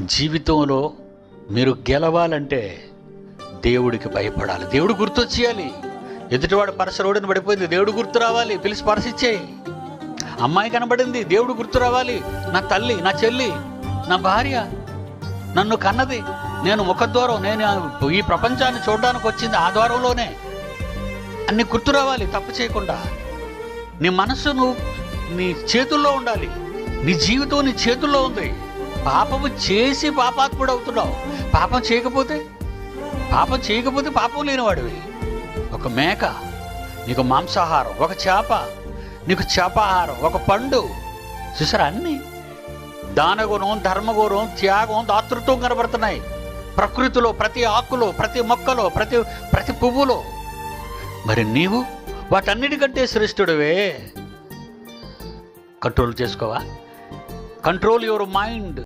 జీవితంలో మీరు గెలవాలంటే దేవుడికి భయపడాలి. దేవుడు గుర్తొచ్చేయాలి. ఎదుటివాడు పరస రోడ్డున పడిపోయింది దేవుడు గుర్తు రావాలి. పిలిచి పరసిచ్చేయి అమ్మాయి కనబడింది దేవుడు గుర్తు రావాలి. నా తల్లి నా చెల్లి నా భార్య నన్ను కన్నది. నేను ముఖద్వారం నేను ఈ ప్రపంచాన్ని చూడడానికి వచ్చింది ఆ ద్వారంలోనే. అన్ని గుర్తు రావాలి తప్పు చేయకుండా. నీ మనస్సు నువ్వు నీ చేతుల్లో ఉండాలి. నీ జీవితం నీ చేతుల్లో ఉంది. పాపము చేసి పాపాత్ముడు అవుతున్నావు. పాపం చేయకపోతే? పాపం చేయకపోతే పాపం లేనివాడివి. ఒక మేక నీకు మాంసాహారం ఒక చేప నీకు చేపాహారం ఒక పండు. చూసారా అన్నీ? దానగుణం ధర్మగుణం త్యాగం దాతృత్వం కనబడుతున్నాయి. ప్రకృతిలో ప్రతి ఆకులో ప్రతి మొక్కలో ప్రతి ప్రతి పువ్వులో. మరి నీవు వాటన్నిటికంటే శ్రేష్ఠుడివే. కంట్రోల్ చేసుకోవా? Control your mind.